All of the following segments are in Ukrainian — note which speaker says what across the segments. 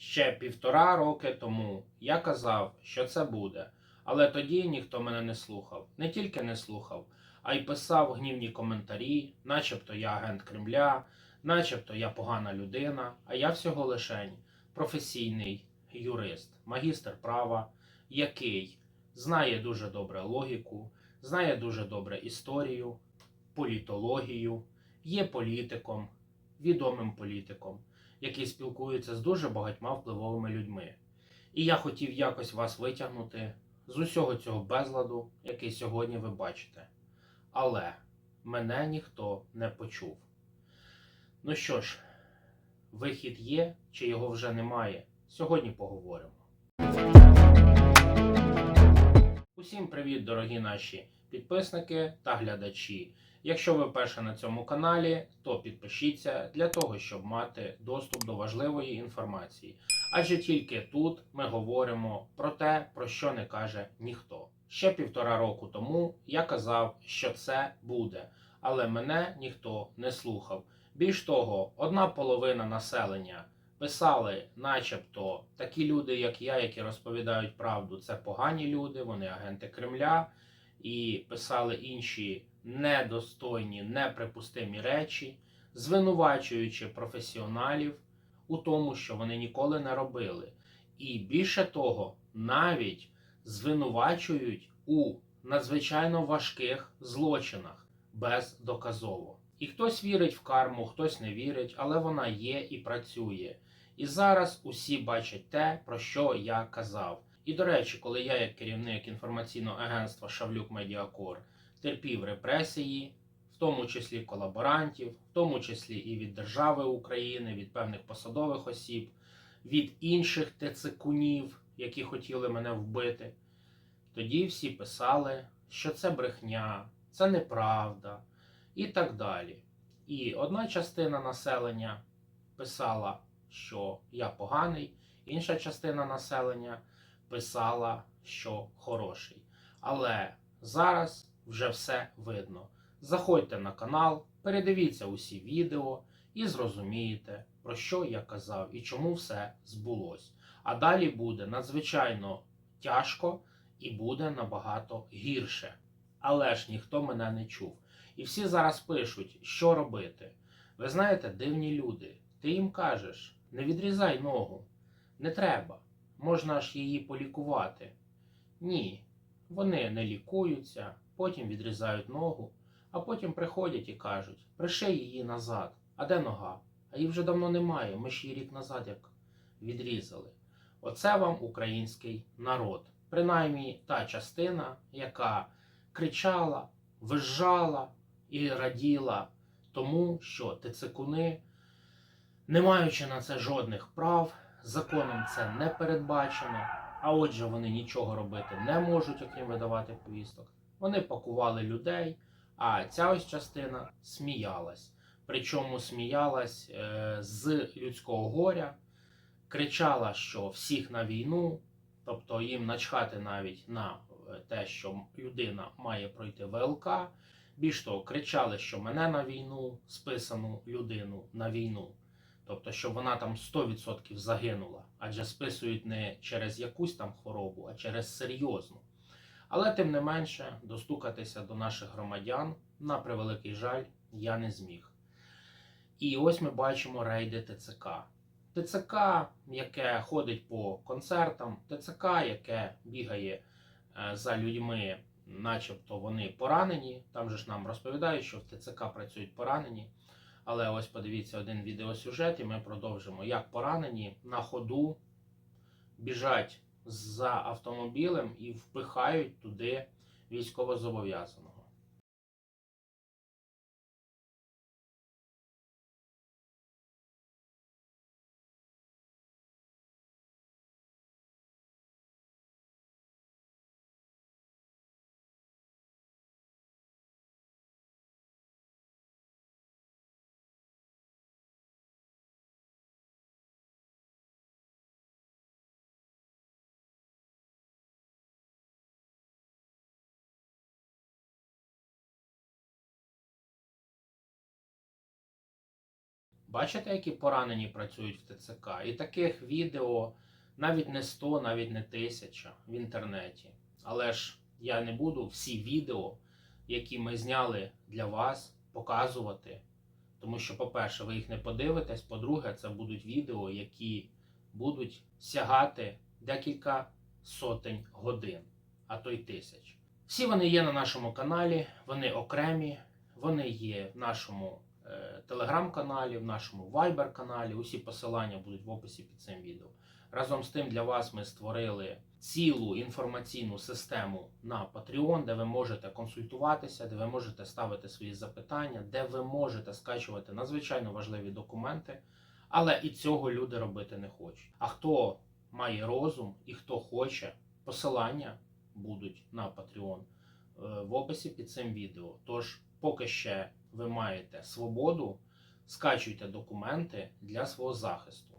Speaker 1: Ще півтора роки тому. Я казав, що це буде, але тоді ніхто мене не слухав. Не тільки не слухав, а й писав гнівні коментарі, начебто я агент Кремля, начебто я погана людина, а я всього лишень професійний юрист, магістр права, який знає дуже добре логіку, знає дуже добре історію, політологію, є політиком, відомим політиком, який спілкується з дуже багатьма впливовими людьми. І я хотів якось вас витягнути з усього цього безладу, який сьогодні ви бачите. Але мене ніхто не почув. Ну що ж, вихід є чи його вже немає? Сьогодні поговоримо. Усім привіт, дорогі наші підписники та глядачі. Якщо ви перше на цьому каналі, то підпишіться для того, щоб мати доступ до важливої інформації. Адже тільки тут ми говоримо про те, про що не каже ніхто. Ще півтора року тому я казав, що це буде, але мене ніхто не слухав. Більш того, одна половина населення писали, начебто, такі люди, як я, які розповідають правду, це погані люди, вони агенти Кремля, і писали інші недостойні, неприпустимі речі, звинувачуючи професіоналів у тому, що вони ніколи не робили. І більше того, навіть звинувачують у надзвичайно важких злочинах бездоказово. І хтось вірить в карму, хтось не вірить, але вона є і працює. І зараз усі бачать те, про що я казав. І до речі, коли я, як керівник інформаційного агентства Шавлюк Медіакор, терпів репресії, в тому числі колаборантів, в тому числі і від держави України, від певних посадових осіб, від інших тецикунів, які хотіли мене вбити, тоді всі писали, що це брехня, це неправда і так далі. І одна частина населення писала, що я поганий, інша частина населення писала, що хороший. Але зараз вже все видно. Заходьте на канал, передивіться усі відео і зрозумієте, про що я казав і чому все збулось. А далі буде надзвичайно тяжко і буде набагато гірше. Але ж ніхто мене не чув. І всі зараз пишуть, що робити. Ви знаєте, дивні люди. Ти їм кажеш, не відрізай ногу, не треба, можна ж її полікувати. Ні, вони не лікуються, потім відрізають ногу, а потім приходять і кажуть, приший її назад. А де нога? А її вже давно немає. Ми ж її рік назад як відрізали. Оце вам український народ. Принаймні та частина, яка кричала, визжала і раділа тому, що тицикуни, не маючи на це жодних прав, законом це не передбачено, а отже, вони нічого робити не можуть, окрім видавати повісток. Вони пакували людей, а ця ось частина сміялась. Причому сміялась е, з людського горя, кричала, що всіх на війну, тобто їм начхати навіть на е, те, що людина має пройти ВЛК. Більш того, кричали, що мене на війну, списану людину на війну. Тобто, щоб вона там 100% загинула, адже списують не через якусь там хворобу, а через серйозну. Але тим не менше, достукатися до наших громадян, на превеликий жаль, я не зміг. І ось ми бачимо рейди ТЦК. ТЦК, яке ходить по концертам, ТЦК, яке бігає е, за людьми, начебто вони поранені. Там же ж нам розповідають, що в ТЦК працюють поранені. Але ось подивіться один відеосюжет, і ми продовжимо. Як поранені на ходу біжать за автомобілем і впихають туди військовозобов'язаного. Бачите, які поранені працюють в ТЦК? І таких відео навіть не 100, навіть не тисяча в інтернеті. Але ж я не буду всі відео, які ми зняли для вас, показувати. Тому що, по-перше, ви їх не подивитесь. По-друге, це будуть відео, які будуть сягати декілька сотень годин, а то й тисяч. Всі вони є на нашому каналі, вони окремі, вони є в нашому телеграм-каналі, в нашому вайбер-каналі. Усі посилання будуть в описі під цим відео. Разом з тим для вас ми створили цілу інформаційну систему на Patreon, де ви можете консультуватися, де ви можете ставити свої запитання, де ви можете скачувати надзвичайно важливі документи. Але і цього люди робити не хочуть. А хто має розум і хто хоче, посилання будуть на Patreon е, в описі під цим відео. Тож, поки ще ви маєте свободу, скачуйте документи для свого захисту.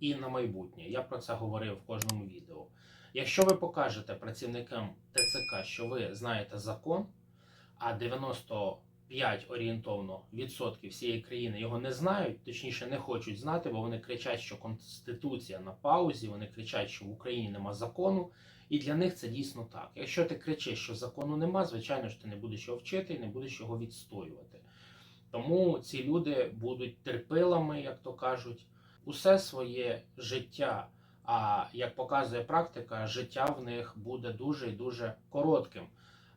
Speaker 1: І на майбутнє. Я про це говорив в кожному відео. Якщо ви покажете працівникам ТЦК, що ви знаєте закон, а 95 орієнтовно відсотків всієї країни його не знають, точніше не хочуть знати, бо вони кричать, що Конституція на паузі, вони кричать, що в Україні нема закону, і для них це дійсно так. Якщо ти кричиш, що закону нема, звичайно ж ти не будеш його вчити і не будеш його відстоювати. Тому ці люди будуть терпилами, як то кажуть, усе своє життя. А як показує практика, життя в них буде дуже і дуже коротким.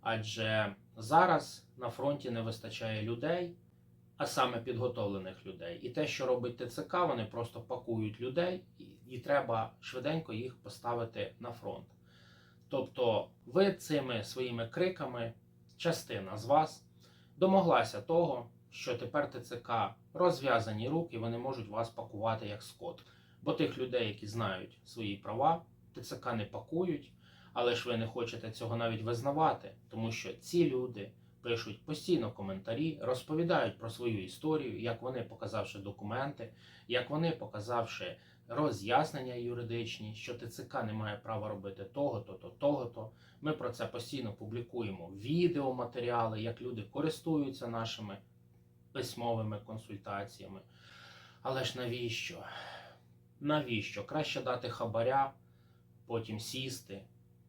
Speaker 1: Адже зараз на фронті не вистачає людей, а саме підготовлених людей. І те, що робить ТЦК, вони просто пакують людей, і, треба швиденько їх поставити на фронт. Тобто, ви цими своїми криками, частина з вас, домоглася того, що тепер ТЦК розв'язані руки, вони можуть вас пакувати як скот. Бо тих людей, які знають свої права, ТЦК не пакують, але ж ви не хочете цього навіть визнавати, тому що ці люди пишуть постійно коментарі, розповідають про свою історію, як вони, показавши документи, як вони, показавши роз'яснення юридичні, що ТЦК не має права робити того-то, то того-то. Ми про це постійно публікуємо відеоматеріали, як люди користуються нашими письмовими консультаціями. Але ж навіщо? Навіщо? Краще дати хабаря, потім сісти,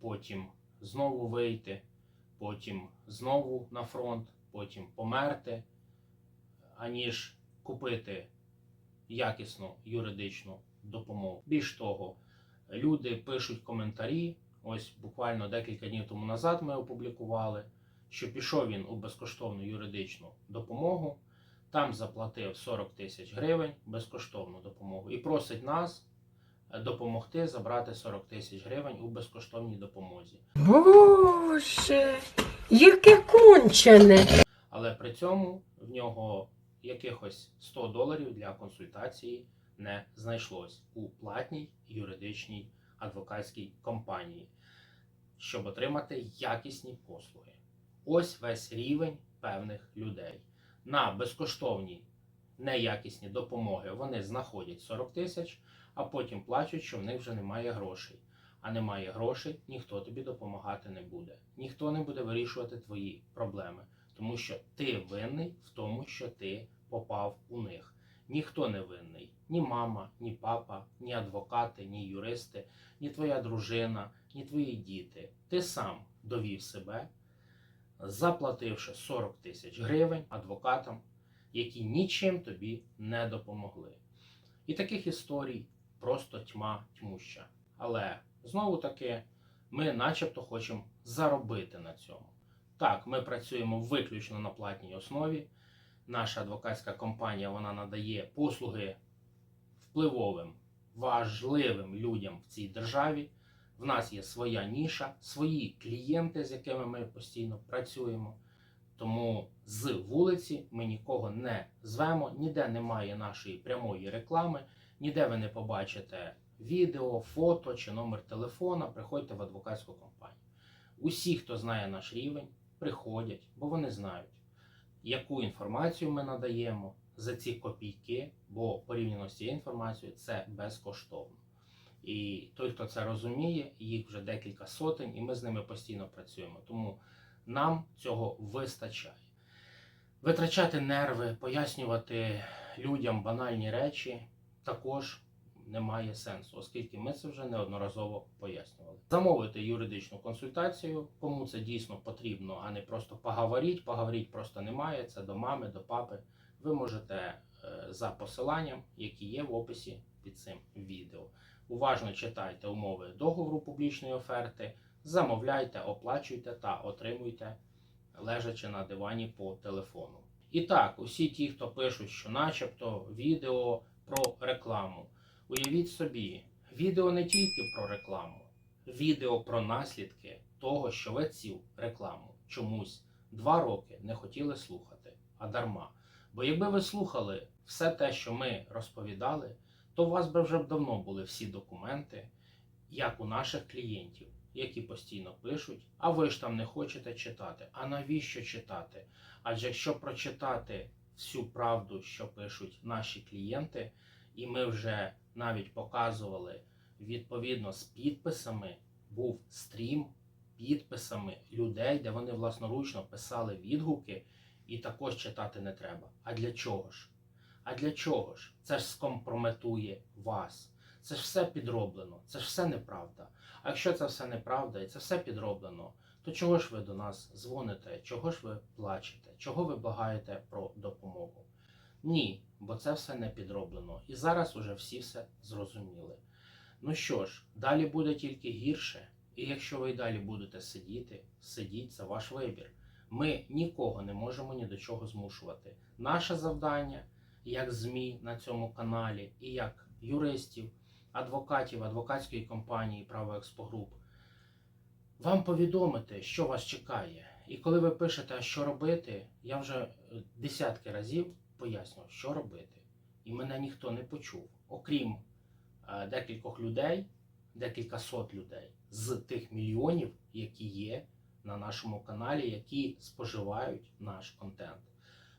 Speaker 1: потім знову вийти, потім знову на фронт, потім померти, аніж купити якісну юридичну допомогу. Більш того, люди пишуть коментарі. Ось буквально декілька днів тому назад ми опублікували, що пішов він у безкоштовну юридичну допомогу. Там заплатив 40 тисяч гривень безкоштовну допомогу і просить нас е, допомогти забрати 40 тисяч гривень у безкоштовній допомозі.
Speaker 2: Боже, яке кончене.
Speaker 1: Але при цьому в нього якихось 100 доларів для консультації не знайшлось у платній юридичній адвокатській компанії, щоб отримати якісні послуги. Ось весь рівень певних людей. На безкоштовні неякісні допомоги вони знаходять 40 тисяч, а потім плачуть, що в них вже немає грошей. А немає грошей, ніхто тобі допомагати не буде. Ніхто не буде вирішувати твої проблеми, тому що ти винний в тому, що ти попав у них. Ніхто не винний. Ні мама, ні папа, ні адвокати, ні юристи, ні твоя дружина, ні твої діти. Ти сам довів себе, заплативши 40 тисяч гривень адвокатам, які нічим тобі не допомогли. І таких історій просто тьма тьмуща. Але знову таки ми начебто хочемо заробити на цьому. Так, ми працюємо виключно на платній основі. Наша адвокатська компанія вона надає послуги впливовим, важливим людям в цій державі. В нас є своя ніша, свої клієнти, з якими ми постійно працюємо. Тому з вулиці ми нікого не звемо, ніде немає нашої прямої реклами, ніде ви не побачите відео, фото чи номер телефона. Приходьте в адвокатську компанію. Усі, хто знає наш рівень, приходять, бо вони знають, яку інформацію ми надаємо за ці копійки, бо порівняно з цією інформацією це безкоштовно. І той, хто це розуміє, їх вже декілька сотень, і ми з ними постійно працюємо. Тому нам цього вистачає. Витрачати нерви, пояснювати людям банальні речі також немає сенсу, оскільки ми це вже неодноразово пояснювали. Замовити юридичну консультацію, кому це дійсно потрібно, а не просто поговоріть. Поговоріть просто немає. Це до мами, до папи. Ви можете е, за посиланням, які є в описі під цим відео. Уважно читайте умови договору публічної оферти, замовляйте, оплачуйте та отримуйте лежачи на дивані по телефону. І так, усі ті, хто пишуть, що начебто відео про рекламу. Уявіть собі, відео не тільки про рекламу, відео про наслідки того, що ви цю рекламу чомусь два роки не хотіли слухати, а дарма. Бо якби ви слухали все те, що ми розповідали, то у вас би вже давно були всі документи, як у наших клієнтів, які постійно пишуть, а ви ж там не хочете читати. А навіщо читати? Адже якщо прочитати всю правду, що пишуть наші клієнти, і ми вже навіть показували відповідно з підписами, був стрім підписами людей, де вони власноручно писали відгуки, і також читати не треба. А для чого ж? А для чого ж? Це ж скомпрометує вас. Це ж все підроблено, це ж все неправда. А якщо це все неправда і це все підроблено, то чого ж ви до нас дзвоните? Чого ж ви плачете? Чого ви благаєте про допомогу? Ні, бо це все не підроблено. І зараз уже всі все зрозуміли. Ну що ж, далі буде тільки гірше. І якщо ви й далі будете сидіти, сидіть, це ваш вибір. Ми нікого не можемо ні до чого змушувати. Наше завдання, як ЗМІ на цьому каналі, і як юристів, адвокатів, адвокатської компанії Право Експогруп, вам повідомити, що вас чекає. І коли ви пишете, що робити, я вже е, десятки разів пояснював, що робити. І мене ніхто не почув, окрім е, декількох людей, декілька сот людей з тих мільйонів, які є на нашому каналі, які споживають наш контент.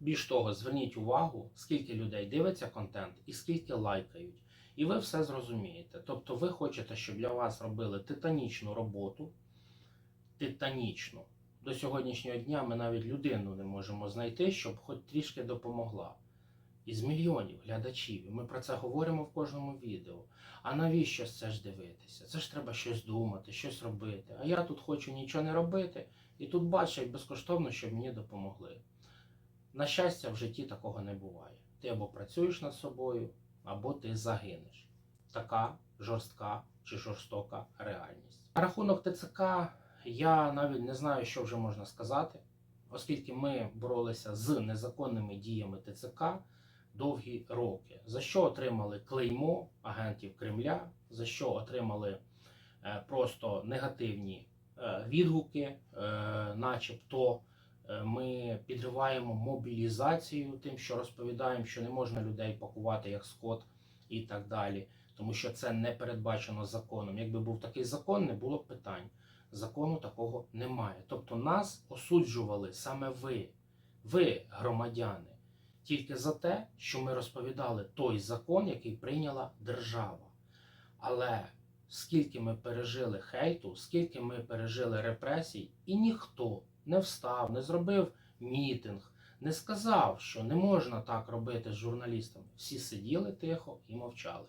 Speaker 1: Більш того, зверніть увагу, скільки людей дивиться контент і скільки лайкають. І ви все зрозумієте. Тобто ви хочете, щоб для вас робили титанічну роботу, титанічну. До сьогоднішнього дня ми навіть людину не можемо знайти, щоб хоч трішки допомогла. Із мільйонів глядачів. І ми про це говоримо в кожному відео. А навіщо це ж дивитися? Це ж треба щось думати, щось робити. А я тут хочу нічого не робити, і тут бачать безкоштовно, щоб мені допомогли. На щастя, в житті такого не буває. Ти або працюєш над собою, або ти загинеш. Така жорстка чи жорстока реальність. На рахунок ТЦК я навіть не знаю, що вже можна сказати, оскільки ми боролися з незаконними діями ТЦК довгі роки. За що отримали клеймо агентів Кремля, за що отримали е, просто негативні е, відгуки, е, начебто ми підриваємо мобілізацію тим, що розповідаємо, що не можна людей пакувати як скот і так далі, тому що це не передбачено законом. Якби був такий закон, не було б питань. Закону такого немає. Тобто нас осуджували саме ви, ви, громадяни, тільки за те, що ми розповідали той закон, який прийняла держава. Але скільки ми пережили хейту, скільки ми пережили репресій, і ніхто не встав, не зробив мітинг, не сказав, що не можна так робити з журналістами. Всі сиділи тихо і мовчали.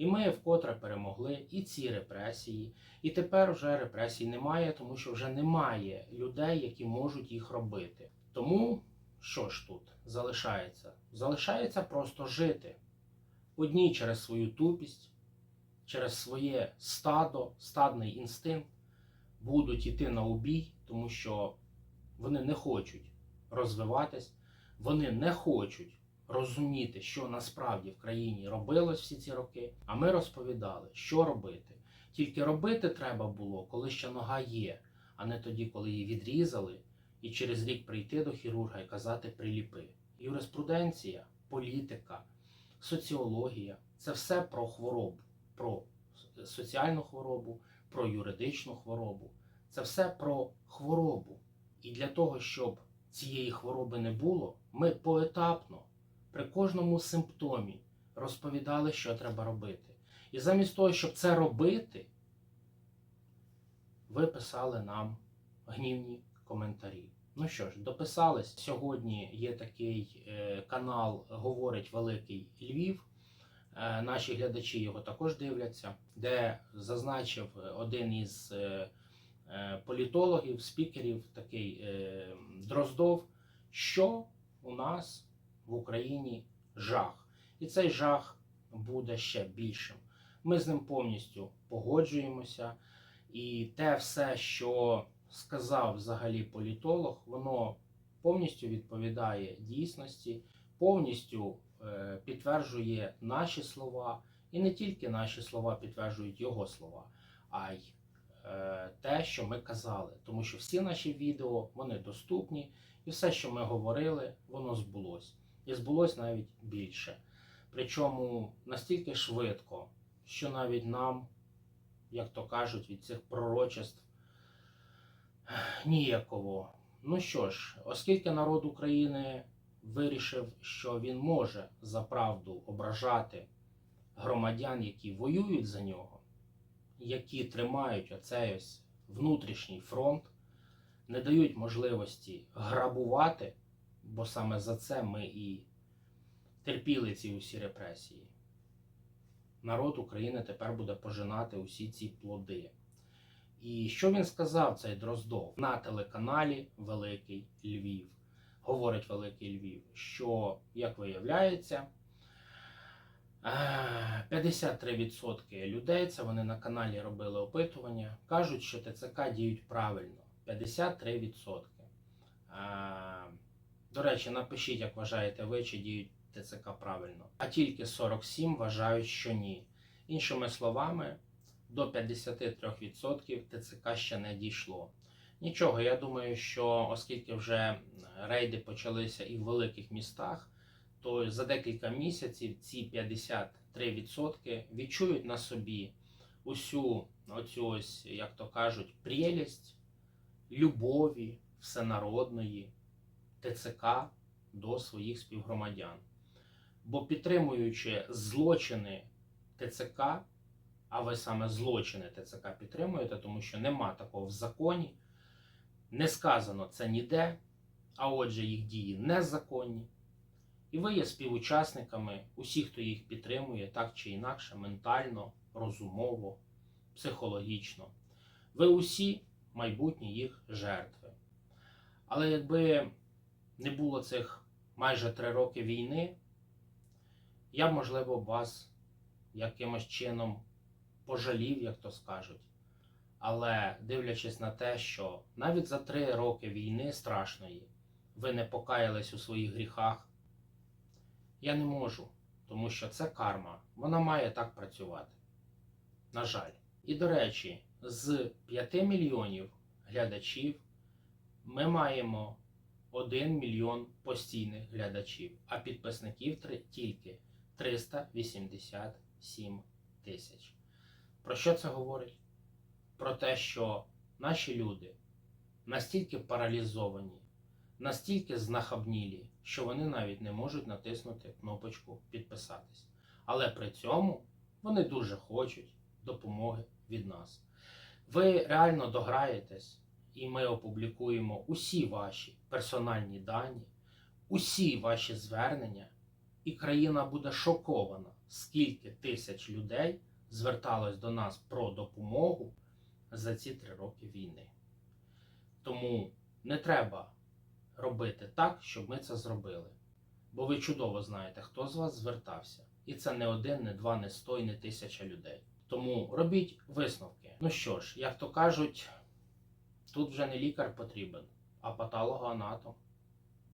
Speaker 1: І ми вкотре перемогли і ці репресії, і тепер вже репресій немає, тому що вже немає людей, які можуть їх робити. Тому що ж тут залишається? Залишається просто жити. Одні через свою тупість, через своє стадо, стадний інстинкт будуть йти на убій, тому що вони не хочуть розвиватись, вони не хочуть розуміти, що насправді в країні робилось всі ці роки. А ми розповідали, що робити. Тільки робити треба було, коли ще нога є, а не тоді, коли її відрізали, і через рік прийти до хірурга і казати приліпи. Юриспруденція, політика, соціологія це все про хворобу, про соціальну хворобу, про юридичну хворобу. Це все про хворобу. І для того, щоб цієї хвороби не було, ми поетапно при кожному симптомі розповідали, що треба робити. І замість того, щоб це робити, ви писали нам гнівні коментарі. Ну що ж, дописались. Сьогодні є такий е, канал Говорить Великий Львів. Е, наші глядачі його також дивляться, де зазначив один із е, політологів, спікерів, такий Дроздов, що у нас в Україні жах. І цей жах буде ще більшим. Ми з ним повністю погоджуємося. І те все, що сказав взагалі політолог, воно повністю відповідає дійсності, повністю е, підтверджує наші слова, і не тільки наші слова підтверджують його слова, а й е, те, що ми казали. Тому що всі наші відео вони доступні, і все, що ми говорили, воно збулось. І збулось навіть більше. Причому настільки швидко, що навіть нам, як то кажуть, від цих пророчеств ніяково. Ну що ж, оскільки народ України вирішив, що він може за правду ображати громадян, які воюють за нього, які тримають оцей ось внутрішній фронт, не дають можливості грабувати, бо саме за це ми і терпіли ці усі репресії. Народ України тепер буде пожинати усі ці плоди. І що він сказав, цей Дроздов на телеканалі Великий Львів? Говорить Великий Львів, що, як виявляється, е, 53% людей, це вони на каналі робили опитування, кажуть, що ТЦК діють правильно. 53%. До речі, напишіть, як вважаєте ви, чи діють ТЦК правильно. А тільки 47 вважають, що ні. Іншими словами, до 53% ТЦК ще не дійшло. Нічого, я думаю, що оскільки вже рейди почалися і в великих містах, то за декілька місяців ці 53% відчують на собі усю оцю ось, як то кажуть, прелість любові всенародної ТЦК до своїх співгромадян. Бо підтримуючи злочини ТЦК, а ви саме злочини ТЦК підтримуєте, тому що нема такого в законі. Не сказано це ніде, а отже, їх дії незаконні. І ви є співучасниками усіх, хто їх підтримує, так чи інакше, ментально, розумово, психологічно. Ви усі майбутні їх жертви. Але якби не було цих майже три роки війни, я б, можливо, вас якимось чином пожалів, як то скажуть. Але дивлячись на те, що навіть за три роки війни страшної ви не покаялись у своїх гріхах, я не можу, тому що це карма, вона має так працювати. На жаль. І до речі, з 5 мільйонів глядачів ми маємо 1 мільйон постійних глядачів, а підписників тільки 387 тисяч. Про що це говорить? Про те, що наші люди настільки паралізовані, настільки знахабнілі, що вони навіть не можуть натиснути кнопочку підписатись. Але при цьому вони дуже хочуть допомоги від нас. Ви реально дограєтесь, і ми опублікуємо усі ваші персональні дані, усі ваші звернення, і країна буде шокована, скільки тисяч людей зверталось до нас про допомогу за ці три роки війни. Тому не треба робити так, щоб ми це зробили. Бо ви чудово знаєте, хто з вас звертався. І це не один, не два, не сто і не тисяча людей. Тому робіть висновки. Ну що ж, як то кажуть, тут вже не лікар потрібен, а патологоанатом.